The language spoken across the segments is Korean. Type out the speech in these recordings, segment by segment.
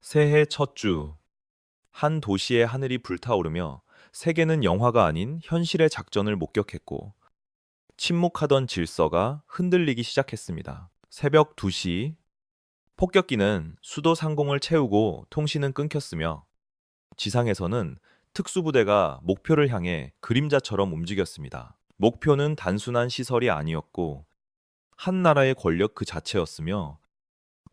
새해 첫 주. 한 도시의 하늘이 불타오르며 세계는 영화가 아닌 현실의 작전을 목격했고 침묵하던 질서가 흔들리기 시작했습니다. 새벽 2시 폭격기는 수도 상공을 채우고 통신은 끊겼으며 지상에서는 특수부대가 목표를 향해 그림자처럼 움직였습니다. 목표는 단순한 시설이 아니었고 한 나라의 권력 그 자체였으며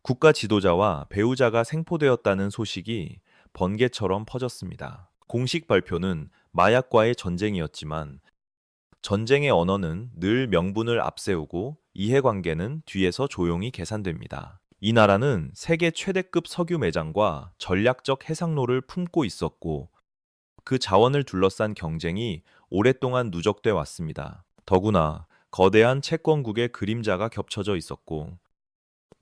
국가 지도자와 배우자가 생포되었다는 소식이 번개처럼 퍼졌습니다. 공식 발표는 마약과의 전쟁이었지만 전쟁의 언어는 늘 명분을 앞세우고 이해관계는 뒤에서 조용히 계산됩니다. 이 나라는 세계 최대급 석유 매장과 전략적 해상로를 품고 있었고 그 자원을 둘러싼 경쟁이 오랫동안 누적돼 왔습니다. 더구나 거대한 채권국의 그림자가 겹쳐져 있었고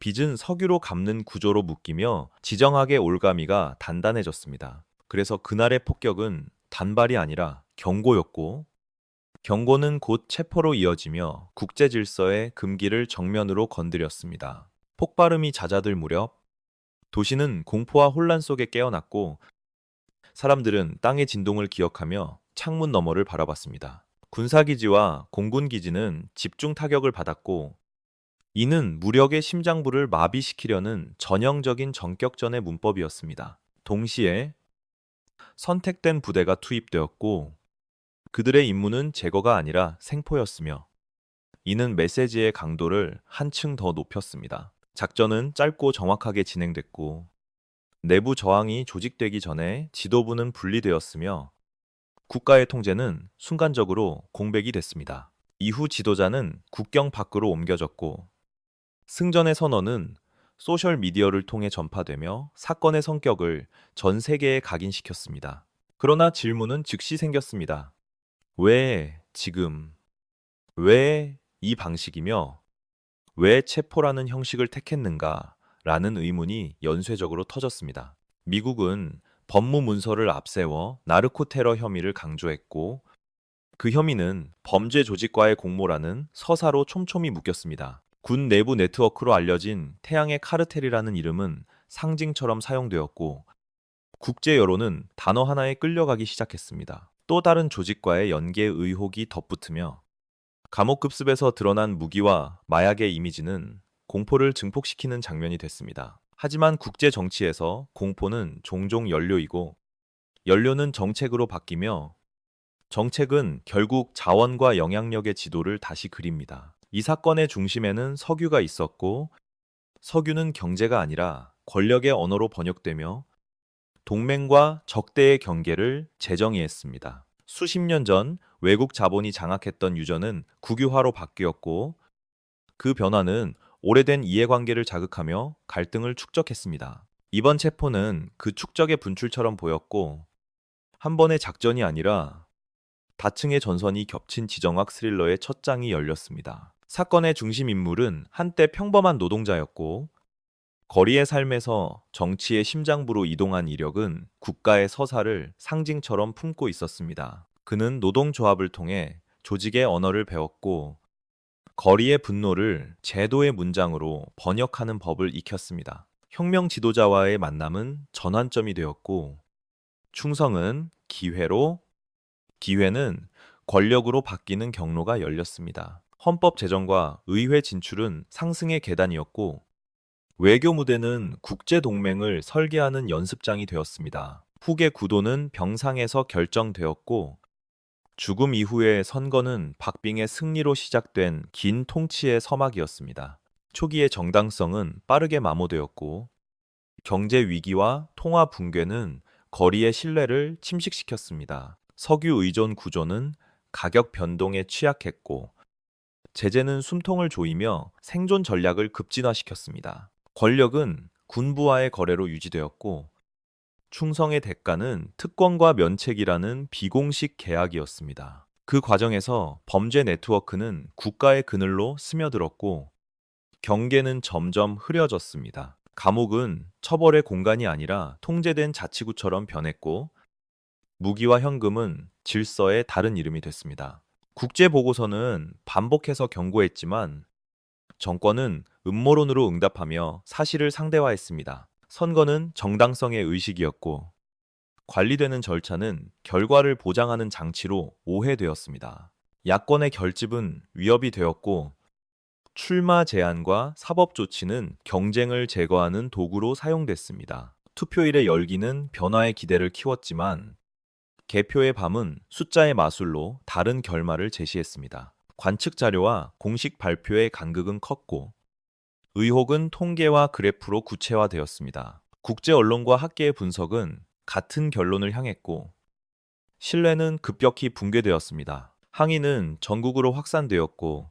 빚은 석유로 갚는 구조로 묶이며 지정학의 올가미가 단단해졌습니다. 그래서 그날의 폭격은 단발이 아니라 경고였고 경고는 곧 체포로 이어지며 국제 질서의 금기를 정면으로 건드렸습니다. 폭발음이 잦아들 무렵 도시는 공포와 혼란 속에 깨어났고 사람들은 땅의 진동을 기억하며 창문 너머를 바라봤습니다. 군사기지와 공군기지는 집중 타격을 받았고 이는 무력의 심장부를 마비시키려는 전형적인 전격전의 문법이었습니다. 동시에 선택된 부대가 투입되었고 그들의 임무는 제거가 아니라 생포였으며 이는 메시지의 강도를 한층 더 높였습니다. 작전은 짧고 정확하게 진행됐고 내부 저항이 조직되기 전에 지도부는 분리되었으며 국가의 통제는 순간적으로 공백이 됐습니다. 이후 지도자는 국경 밖으로 옮겨졌고 승전의 선언은 소셜 미디어를 통해 전파되며 사건의 성격을 전 세계에 각인시켰습니다. 그러나 질문은 즉시 생겼습니다. 왜 지금? 왜 이 방식이며 왜 체포라는 형식을 택했는가? 라는 의문이 연쇄적으로 터졌습니다. 미국은 법무 문서를 앞세워 나르코 테러 혐의를 강조했고 그 혐의는 범죄 조직과의 공모라는 서사로 촘촘히 묶였습니다. 군 내부 네트워크로 알려진 태양의 카르텔이라는 이름은 상징처럼 사용되었고 국제 여론은 단어 하나에 끌려가기 시작했습니다. 또 다른 조직과의 연계 의혹이 덧붙으며 감옥 급습에서 드러난 무기와 마약의 이미지는 공포를 증폭시키는 장면이 됐습니다. 하지만 국제 정치에서 공포는 종종 연료이고 연료는 정책으로 바뀌며 정책은 결국 자원과 영향력의 지도를 다시 그립니다. 이 사건의 중심에는 석유가 있었고 석유는 경제가 아니라 권력의 언어로 번역되며 동맹과 적대의 경계를 재정의했습니다. 수십 년 전 외국 자본이 장악했던 유전은 국유화로 바뀌었고 그 변화는 오래된 이해관계를 자극하며 갈등을 축적했습니다. 이번 체포는 그 축적의 분출처럼 보였고 한 번의 작전이 아니라 다층의 전선이 겹친 지정학 스릴러의 첫 장이 열렸습니다. 사건의 중심 인물은 한때 평범한 노동자였고 거리의 삶에서 정치의 심장부로 이동한 이력은 국가의 서사를 상징처럼 품고 있었습니다. 그는 노동조합을 통해 조직의 언어를 배웠고 거리의 분노를 제도의 문장으로 번역하는 법을 익혔습니다. 혁명 지도자와의 만남은 전환점이 되었고 충성은 기회로 기회는 권력으로 바뀌는 경로가 열렸습니다. 헌법 제정과 의회 진출은 상승의 계단이었고 외교 무대는 국제 동맹을 설계하는 연습장이 되었습니다. 후계 구도는 병상에서 결정되었고 죽음 이후의 선거는 박빙의 승리로 시작된 긴 통치의 서막이었습니다. 초기의 정당성은 빠르게 마모되었고 경제 위기와 통화 붕괴는 거리의 신뢰를 침식시켰습니다. 석유 의존 구조는 가격 변동에 취약했고 제재는 숨통을 조이며 생존 전략을 급진화시켰습니다. 권력은 군부와의 거래로 유지되었고 충성의 대가는 특권과 면책이라는 비공식 계약이었습니다. 그 과정에서 범죄 네트워크는 국가의 그늘로 스며들었고 경계는 점점 흐려졌습니다. 감옥은 처벌의 공간이 아니라 통제된 자치구처럼 변했고 무기와 현금은 질서의 다른 이름이 됐습니다. 국제 보고서는 반복해서 경고했지만 정권은 음모론으로 응답하며 사실을 상대화했습니다. 선거는 정당성의 의식이었고 관리되는 절차는 결과를 보장하는 장치로 오해되었습니다. 야권의 결집은 위협이 되었고 출마 제한과 사법 조치는 경쟁을 제거하는 도구로 사용됐습니다. 투표일의 열기는 변화의 기대를 키웠지만 개표의 밤은 숫자의 마술로 다른 결말을 제시했습니다. 관측 자료와 공식 발표의 간극은 컸고 의혹은 통계와 그래프로 구체화되었습니다. 국제 언론과 학계의 분석은 같은 결론을 향했고 신뢰는 급격히 붕괴되었습니다. 항의는 전국으로 확산되었고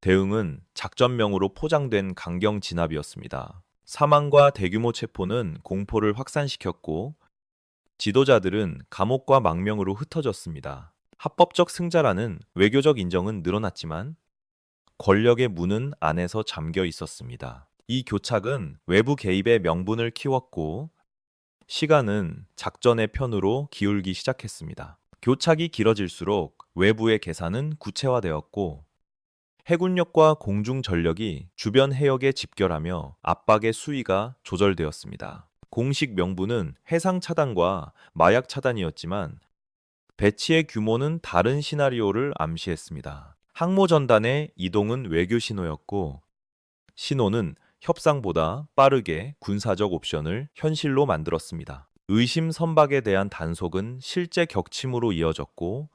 대응은 작전명으로 포장된 강경 진압이었습니다. 사망과 대규모 체포는 공포를 확산시켰고 지도자들은 감옥과 망명으로 흩어졌습니다. 합법적 승자라는 외교적 인정은 늘어났지만 권력의 문은 안에서 잠겨 있었습니다. 이 교착은 외부 개입의 명분을 키웠고 시간은 작전의 편으로 기울기 시작했습니다. 교착이 길어질수록 외부의 계산은 구체화되었고 해군력과 공중 전력이 주변 해역에 집결하며 압박의 수위가 조절되었습니다. 공식 명분은 해상 차단과 마약 차단이었지만 배치의 규모는 다른 시나리오를 암시했습니다. 항모 전단의 이동은 외교 신호였고 신호는 협상보다 빠르게 군사적 옵션을 현실로 만들었습니다. 의심 선박에 대한 단속은 실제 격침으로 이어졌고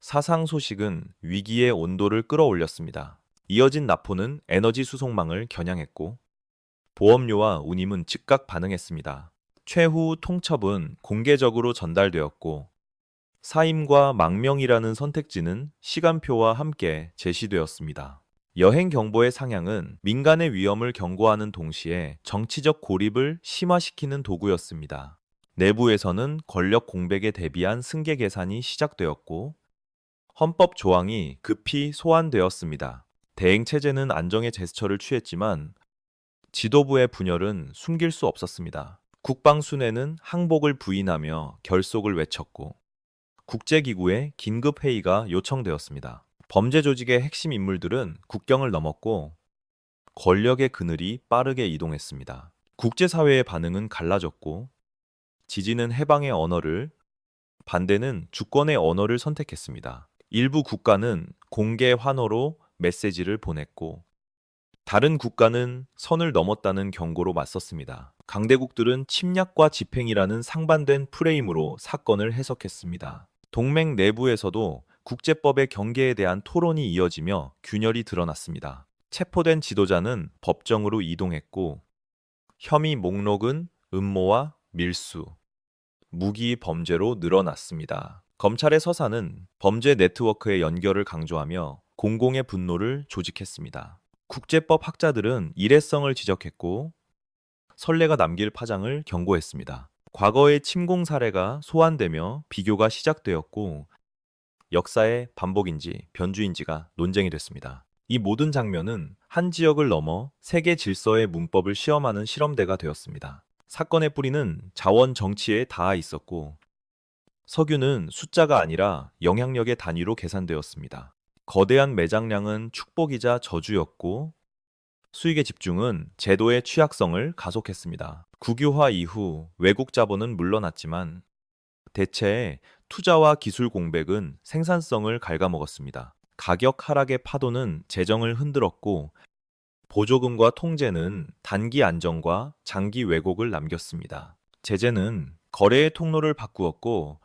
사상 소식은 위기의 온도를 끌어올렸습니다. 이어진 납포는 에너지 수송망을 겨냥했고 보험료와 운임은 즉각 반응했습니다. 최후 통첩은 공개적으로 전달되었고 사임과 망명이라는 선택지는 시간표와 함께 제시되었습니다. 여행 경보의 상향은 민간의 위험을 경고하는 동시에 정치적 고립을 심화시키는 도구였습니다. 내부에서는 권력 공백에 대비한 승계 계산이 시작되었고 헌법 조항이 급히 소환되었습니다. 대행 체제는 안정의 제스처를 취했지만 지도부의 분열은 숨길 수 없었습니다. 국방순회는 항복을 부인하며 결속을 외쳤고 국제기구의 긴급회의가 요청되었습니다. 범죄 조직의 핵심 인물들은 국경을 넘었고 권력의 그늘이 빠르게 이동했습니다. 국제사회의 반응은 갈라졌고 지지는 해방의 언어를 반대는 주권의 언어를 선택했습니다. 일부 국가는 공개 환호로 메시지를 보냈고 다른 국가는 선을 넘었다는 경고로 맞섰습니다. 강대국들은 침략과 집행이라는 상반된 프레임으로 사건을 해석했습니다. 동맹 내부에서도 국제법의 경계에 대한 토론이 이어지며 균열이 드러났습니다. 체포된 지도자는 법정으로 이동했고 혐의 목록은 음모와 밀수, 무기 범죄로 늘어났습니다. 검찰의 서사는 범죄 네트워크의 연결을 강조하며 공공의 분노를 조직했습니다. 국제법 학자들은 일회성을 지적했고 선례가 남길 파장을 경고했습니다. 과거의 침공 사례가 소환되며 비교가 시작되었고 역사의 반복인지 변주인지가 논쟁이 됐습니다. 이 모든 장면은 한 지역을 넘어 세계 질서의 문법을 시험하는 실험대가 되었습니다. 사건의 뿌리는 자원 정치에 닿아 있었고 석유는 숫자가 아니라 영향력의 단위로 계산되었습니다. 거대한 매장량은 축복이자 저주였고 수익의 집중은 제도의 취약성을 가속했습니다. 국유화 이후 외국 자본은 물러났지만 대체 투자와 기술 공백은 생산성을 갉아먹었습니다. 가격 하락의 파도는 재정을 흔들었고 보조금과 통제는 단기 안정과 장기 왜곡을 남겼습니다. 제재는 거래의 통로를 바꾸었고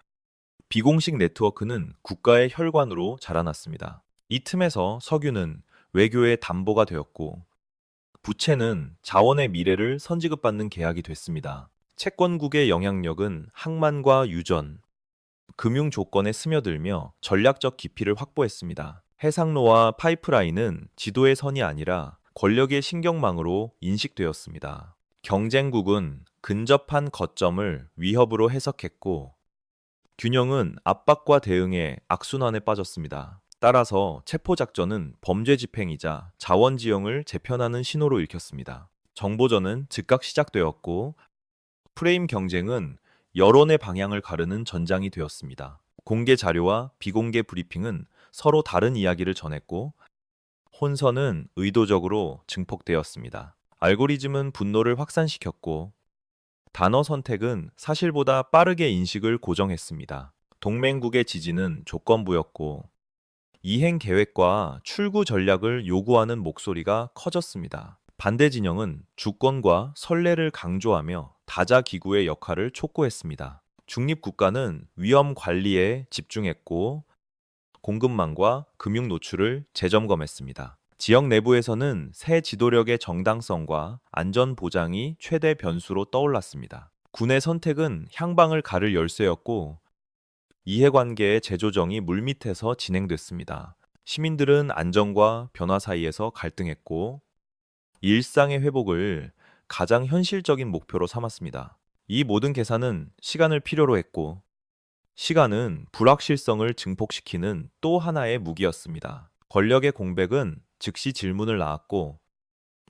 비공식 네트워크는 국가의 혈관으로 자라났습니다. 이 틈에서 석유는 외교의 담보가 되었고 부채는 자원의 미래를 선지급받는 계약이 됐습니다. 채권국의 영향력은 항만과 유전, 금융 조건에 스며들며 전략적 깊이를 확보했습니다. 해상로와 파이프라인은 지도의 선이 아니라 권력의 신경망으로 인식되었습니다. 경쟁국은 근접한 거점을 위협으로 해석했고 균형은 압박과 대응의 악순환에 빠졌습니다. 따라서 체포작전은 범죄 집행이자 자원 지형을 재편하는 신호로 읽혔습니다. 정보전은 즉각 시작되었고 프레임 경쟁은 여론의 방향을 가르는 전장이 되었습니다. 공개 자료와 비공개 브리핑은 서로 다른 이야기를 전했고 혼선은 의도적으로 증폭되었습니다. 알고리즘은 분노를 확산시켰고 단어 선택은 사실보다 빠르게 인식을 고정했습니다. 동맹국의 지지는 조건부였고 이행 계획과 출구 전략을 요구하는 목소리가 커졌습니다. 반대 진영은 주권과 선례를 강조하며 다자 기구의 역할을 촉구했습니다. 중립 국가는 위험 관리에 집중했고 공급망과 금융 노출을 재점검했습니다. 지역 내부에서는 새 지도력의 정당성과 안전 보장이 최대 변수로 떠올랐습니다. 군의 선택은 향방을 가를 열쇠였고 이해관계의 재조정이 물밑에서 진행됐습니다. 시민들은 안정과 변화 사이에서 갈등했고 일상의 회복을 가장 현실적인 목표로 삼았습니다. 이 모든 계산은 시간을 필요로 했고 시간은 불확실성을 증폭시키는 또 하나의 무기였습니다. 권력의 공백은 즉시 질문을 낳았고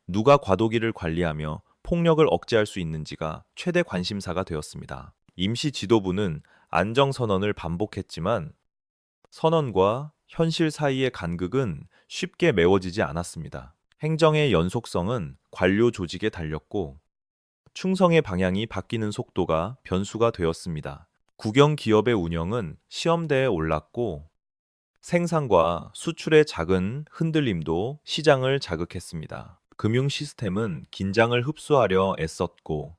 누가 과도기를 관리하며 폭력을 억제할 수 있는지가 최대 관심사가 되었습니다. 임시 지도부는 안정선언을 반복했지만 선언과 현실 사이의 간극은 쉽게 메워지지 않았습니다. 행정의 연속성은 관료 조직에 달렸고 충성의 방향이 바뀌는 속도가 변수가 되었습니다. 국영 기업의 운영은 시험대에 올랐고 생산과 수출의 작은 흔들림도 시장을 자극했습니다. 금융 시스템은 긴장을 흡수하려 애썼고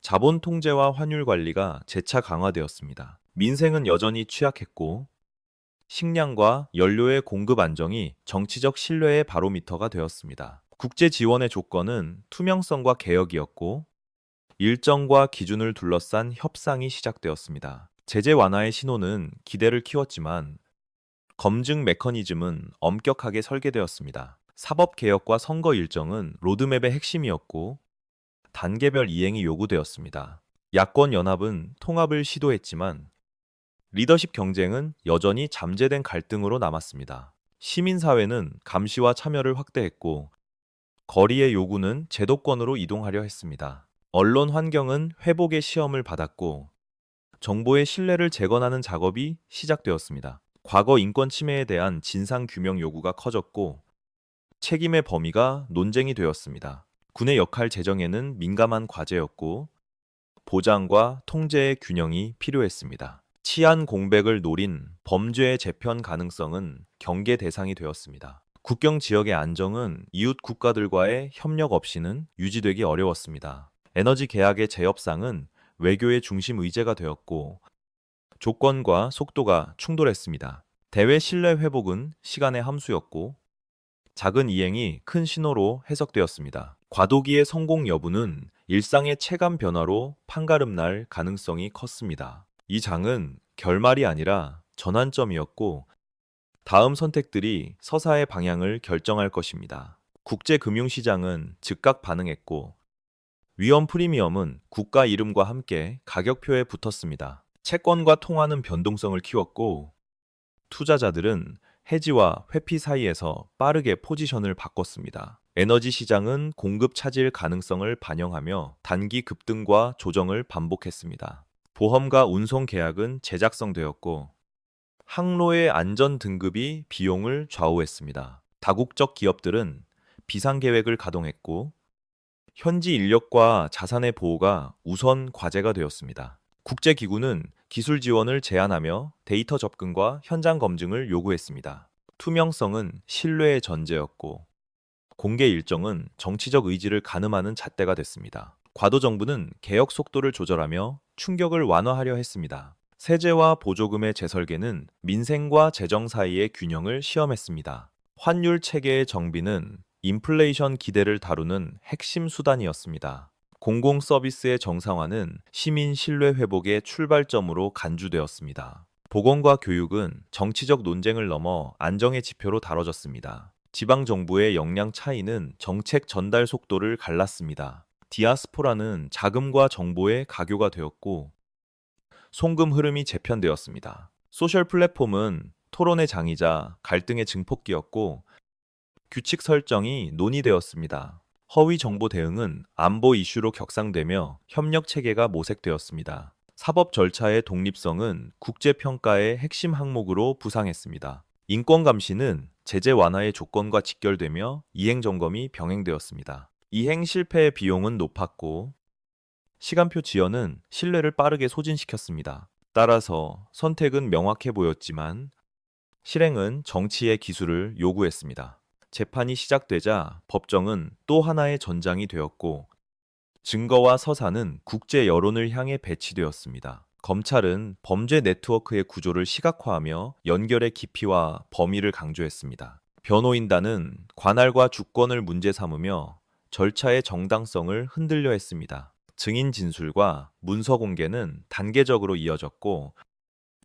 자본 통제와 환율 관리가 재차 강화되었습니다. 민생은 여전히 취약했고 식량과 연료의 공급 안정이 정치적 신뢰의 바로미터가 되었습니다. 국제 지원의 조건은 투명성과 개혁이었고 일정과 기준을 둘러싼 협상이 시작되었습니다. 제재 완화의 신호는 기대를 키웠지만 검증 메커니즘은 엄격하게 설계되었습니다. 사법 개혁과 선거 일정은 로드맵의 핵심이었고 단계별 이행이 요구되었습니다. 야권 연합은 통합을 시도했지만 리더십 경쟁은 여전히 잠재된 갈등으로 남았습니다. 시민사회는 감시와 참여를 확대했고 거리의 요구는 제도권으로 이동하려 했습니다. 언론 환경은 회복의 시험을 받았고 정보의 신뢰를 재건하는 작업이 시작되었습니다. 과거 인권 침해에 대한 진상 규명 요구가 커졌고 책임의 범위가 논쟁이 되었습니다. 군의 역할 제정에는 민감한 과제였고 보장과 통제의 균형이 필요했습니다. 치안 공백을 노린 범죄의 재편 가능성은 경계 대상이 되었습니다. 국경 지역의 안정은 이웃 국가들과의 협력 없이는 유지되기 어려웠습니다. 에너지 계약의 재협상은 외교의 중심 의제가 되었고 조건과 속도가 충돌했습니다. 대외 신뢰 회복은 시간의 함수였고 작은 이행이 큰 신호로 해석되었습니다. 과도기의 성공 여부는 일상의 체감 변화로 판가름 날 가능성이 컸습니다. 이 장은 결말이 아니라 전환점이었고 다음 선택들이 서사의 방향을 결정할 것입니다. 국제 금융시장은 즉각 반응했고 위험 프리미엄은 국가 이름과 함께 가격표에 붙었습니다. 채권과 통화는 변동성을 키웠고 투자자들은 해지와 회피 사이에서 빠르게 포지션을 바꿨습니다. 에너지 시장은 공급 차질 가능성을 반영하며 단기 급등과 조정을 반복했습니다. 보험과 운송 계약은 재작성되었고 항로의 안전 등급이 비용을 좌우했습니다. 다국적 기업들은 비상 계획을 가동했고 현지 인력과 자산의 보호가 우선 과제가 되었습니다. 국제기구는 기술 지원을 제한하며 데이터 접근과 현장 검증을 요구했습니다. 투명성은 신뢰의 전제였고 공개 일정은 정치적 의지를 가늠하는 잣대가 됐습니다. 과도 정부는 개혁 속도를 조절하며 충격을 완화하려 했습니다. 세제와 보조금의 재설계는 민생과 재정 사이의 균형을 시험했습니다. 환율 체계의 정비는 인플레이션 기대를 다루는 핵심 수단이었습니다. 공공 서비스의 정상화는 시민 신뢰 회복의 출발점으로 간주되었습니다. 보건과 교육은 정치적 논쟁을 넘어 안정의 지표로 다뤄졌습니다. 지방 정부의 역량 차이는 정책 전달 속도를 갈랐습니다. 디아스포라는 자금과 정보의 가교가 되었고 송금 흐름이 재편되었습니다. 소셜 플랫폼은 토론의 장이자 갈등의 증폭기였고 규칙 설정이 논의되었습니다. 허위 정보 대응은 안보 이슈로 격상되며 협력 체계가 모색되었습니다. 사법 절차의 독립성은 국제평가의 핵심 항목으로 부상했습니다. 인권 감시는 제재 완화의 조건과 직결되며 이행 점검이 병행되었습니다. 이행 실패의 비용은 높았고 시간표 지연은 신뢰를 빠르게 소진시켰습니다. 따라서 선택은 명확해 보였지만 실행은 정치의 기술을 요구했습니다. 재판이 시작되자 법정은 또 하나의 전장이 되었고 증거와 서사는 국제 여론을 향해 배치되었습니다. 검찰은 범죄 네트워크의 구조를 시각화하며 연결의 깊이와 범위를 강조했습니다. 변호인단은 관할과 주권을 문제 삼으며 절차의 정당성을 흔들려 했습니다. 증인 진술과 문서 공개는 단계적으로 이어졌고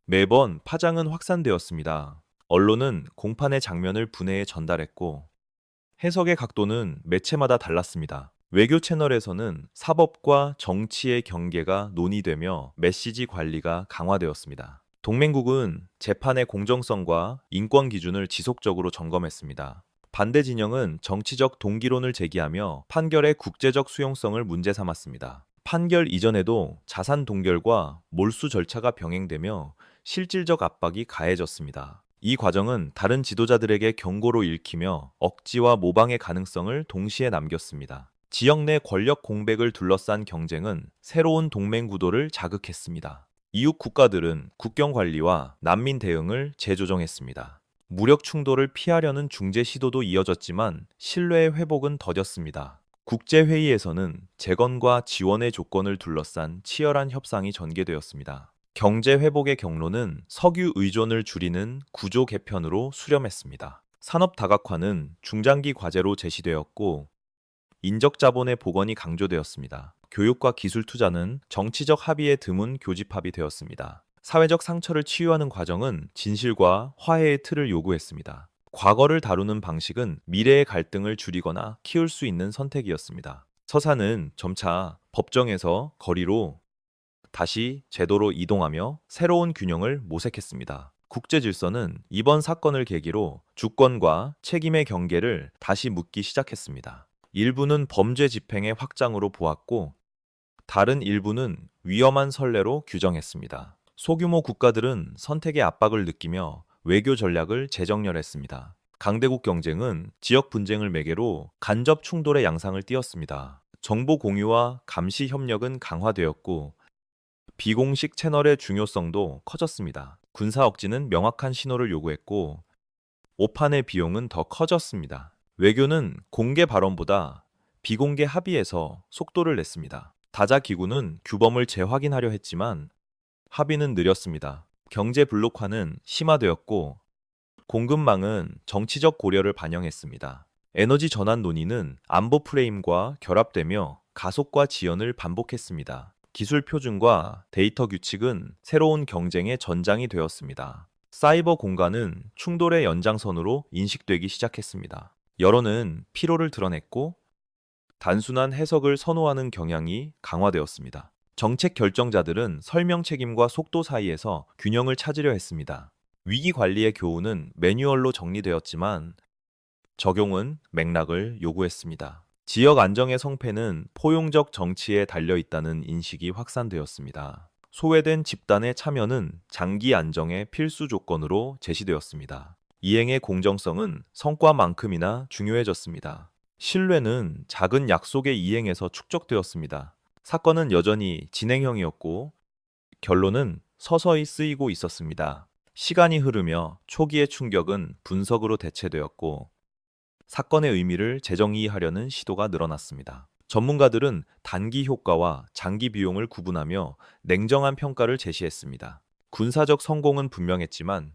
매번 파장은 확산되었습니다. 언론은 공판의 장면을 분해해 전달했고 해석의 각도는 매체마다 달랐습니다. 외교 채널에서는 사법과 정치의 경계가 논의되며 메시지 관리가 강화되었습니다. 동맹국은 재판의 공정성과 인권 기준을 지속적으로 점검했습니다. 반대 진영은 정치적 동기론을 제기하며 판결의 국제적 수용성을 문제 삼았습니다. 판결 이전에도 자산 동결과 몰수 절차가 병행되며 실질적 압박이 가해졌습니다. 이 과정은 다른 지도자들에게 경고로 읽히며 억지와 모방의 가능성을 동시에 남겼습니다. 지역 내 권력 공백을 둘러싼 경쟁은 새로운 동맹 구도를 자극했습니다. 이웃 국가들은 국경 관리와 난민 대응을 재조정했습니다. 무력 충돌을 피하려는 중재 시도도 이어졌지만 신뢰의 회복은 더뎠습니다. 국제회의에서는 재건과 지원의 조건을 둘러싼 치열한 협상이 전개되었습니다. 경제 회복의 경로는 석유 의존을 줄이는 구조 개편으로 수렴했습니다. 산업 다각화는 중장기 과제로 제시되었고 인적 자본의 복원이 강조되었습니다. 교육과 기술 투자는 정치적 합의에 드문 교집합이 되었습니다. 사회적 상처를 치유하는 과정은 진실과 화해의 틀을 요구했습니다. 과거를 다루는 방식은 미래의 갈등을 줄이거나 키울 수 있는 선택이었습니다. 서사는 점차 법정에서 거리로 다시 제도로 이동하며 새로운 균형을 모색했습니다. 국제 질서는 이번 사건을 계기로 주권과 책임의 경계를 다시 묻기 시작했습니다. 일부는 범죄 집행의 확장으로 보았고 다른 일부는 위험한 선례로 규정했습니다. 소규모 국가들은 선택의 압박을 느끼며 외교 전략을 재정렬했습니다. 강대국 경쟁은 지역 분쟁을 매개로 간접 충돌의 양상을 띄었습니다. 정보 공유와 감시 협력은 강화되었고 비공식 채널의 중요성도 커졌습니다. 군사 억지는 명확한 신호를 요구했고 오판의 비용은 더 커졌습니다. 외교는 공개 발언보다 비공개 합의에서 속도를 냈습니다. 다자 기구는 규범을 재확인하려 했지만 합의는 느렸습니다. 경제 블록화는 심화되었고 공급망은 정치적 고려를 반영했습니다. 에너지 전환 논의는 안보 프레임과 결합되며 가속과 지연을 반복했습니다. 기술 표준과 데이터 규칙은 새로운 경쟁의 전장이 되었습니다. 사이버 공간은 충돌의 연장선으로 인식되기 시작했습니다. 여론은 피로를 드러냈고 단순한 해석을 선호하는 경향이 강화되었습니다. 정책 결정자들은 설명 책임과 속도 사이에서 균형을 찾으려 했습니다. 위기 관리의 교훈은 매뉴얼로 정리되었지만 적용은 맥락을 요구했습니다. 지역 안정의 성패는 포용적 정치에 달려 있다는 인식이 확산되었습니다. 소외된 집단의 참여는 장기 안정의 필수 조건으로 제시되었습니다. 이행의 공정성은 성과만큼이나 중요해졌습니다. 신뢰는 작은 약속의 이행에서 축적되었습니다. 사건은 여전히 진행형이었고 결론은 서서히 쓰이고 있었습니다. 시간이 흐르며 초기의 충격은 분석으로 대체되었고 사건의 의미를 재정의하려는 시도가 늘어났습니다. 전문가들은 단기 효과와 장기 비용을 구분하며 냉정한 평가를 제시했습니다. 군사적 성공은 분명했지만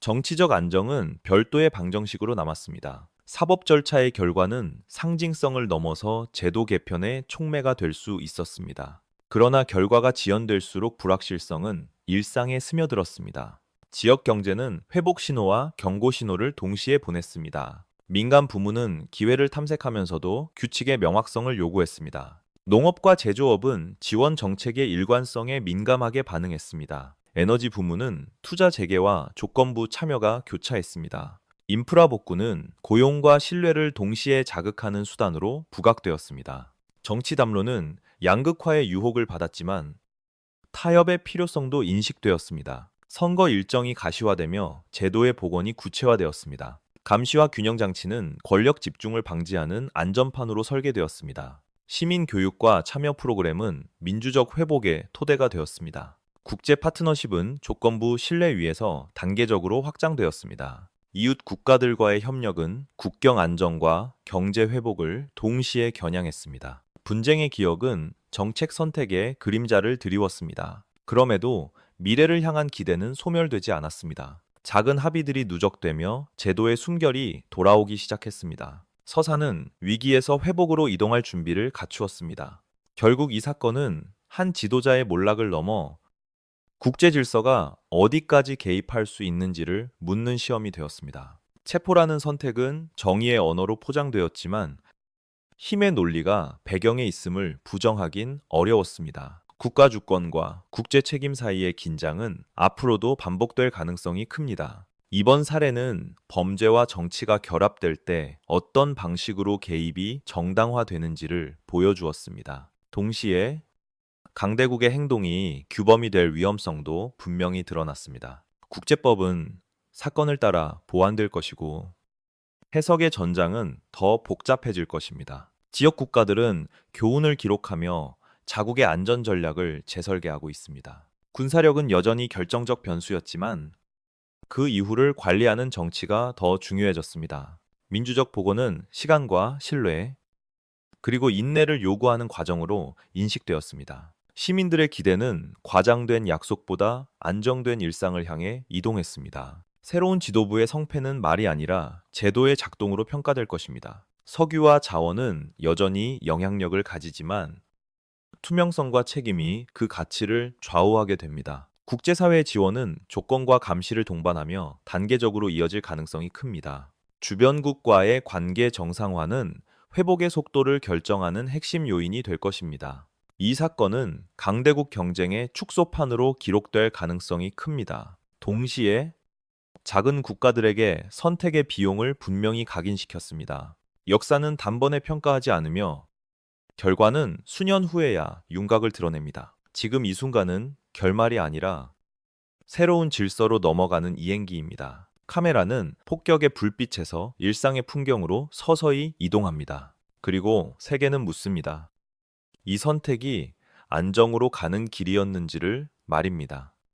정치적 안정은 별도의 방정식으로 남았습니다. 사법 절차의 결과는 상징성을 넘어서 제도 개편의 촉매가 될 수 있었습니다. 그러나 결과가 지연될수록 불확실성은 일상에 스며들었습니다. 지역 경제는 회복 신호와 경고 신호를 동시에 보냈습니다. 민간 부문은 기회를 탐색하면서도 규칙의 명확성을 요구했습니다. 농업과 제조업은 지원 정책의 일관성에 민감하게 반응했습니다. 에너지 부문은 투자 재개와 조건부 참여가 교차했습니다. 인프라 복구는 고용과 신뢰를 동시에 자극하는 수단으로 부각되었습니다. 정치 담론은 양극화의 유혹을 받았지만 타협의 필요성도 인식되었습니다. 선거 일정이 가시화되며 제도의 복원이 구체화되었습니다. 감시와 균형 장치는 권력 집중을 방지하는 안전판으로 설계되었습니다. 시민 교육과 참여 프로그램은 민주적 회복의 토대가 되었습니다. 국제 파트너십은 조건부 신뢰 위에서 단계적으로 확장되었습니다. 이웃 국가들과의 협력은 국경 안정과 경제 회복을 동시에 겨냥했습니다. 분쟁의 기억은 정책 선택에 그림자를 드리웠습니다. 그럼에도 미래를 향한 기대는 소멸되지 않았습니다. 작은 합의들이 누적되며 제도의 순결이 돌아오기 시작했습니다. 서사는 위기에서 회복으로 이동할 준비를 갖추었습니다. 결국 이 사건은 한 지도자의 몰락을 넘어 국제 질서가 어디까지 개입할 수 있는지를 묻는 시험이 되었습니다. 체포라는 선택은 정의의 언어로 포장되었지만 힘의 논리가 배경에 있음을 부정하긴 어려웠습니다. 국가 주권과 국제 책임 사이의 긴장은 앞으로도 반복될 가능성이 큽니다. 이번 사례는 범죄와 정치가 결합될 때 어떤 방식으로 개입이 정당화되는지를 보여주었습니다. 동시에 강대국의 행동이 규범이 될 위험성도 분명히 드러났습니다. 국제법은 사건을 따라 보완될 것이고 해석의 전장은 더 복잡해질 것입니다. 지역 국가들은 교훈을 기록하며 자국의 안전 전략을 재설계하고 있습니다. 군사력은 여전히 결정적 변수였지만 그 이후를 관리하는 정치가 더 중요해졌습니다. 민주적 보고는 시간과 신뢰, 그리고 인내를 요구하는 과정으로 인식되었습니다. 시민들의 기대는 과장된 약속보다 안정된 일상을 향해 이동했습니다. 새로운 지도부의 성패는 말이 아니라 제도의 작동으로 평가될 것입니다. 석유와 자원은 여전히 영향력을 가지지만 투명성과 책임이 그 가치를 좌우하게 됩니다. 국제사회의 지원은 조건과 감시를 동반하며 단계적으로 이어질 가능성이 큽니다. 주변국과의 관계 정상화는 회복의 속도를 결정하는 핵심 요인이 될 것입니다. 이 사건은 강대국 경쟁의 축소판으로 기록될 가능성이 큽니다. 동시에 작은 국가들에게 선택의 비용을 분명히 각인시켰습니다. 역사는 단번에 평가하지 않으며 결과는 수년 후에야 윤곽을 드러냅니다. 지금 이 순간은 결말이 아니라 새로운 질서로 넘어가는 이행기입니다. 카메라는 폭격의 불빛에서 일상의 풍경으로 서서히 이동합니다. 그리고 세계는 묻습니다. 이 선택이 안정으로 가는 길이었는지를 말입니다.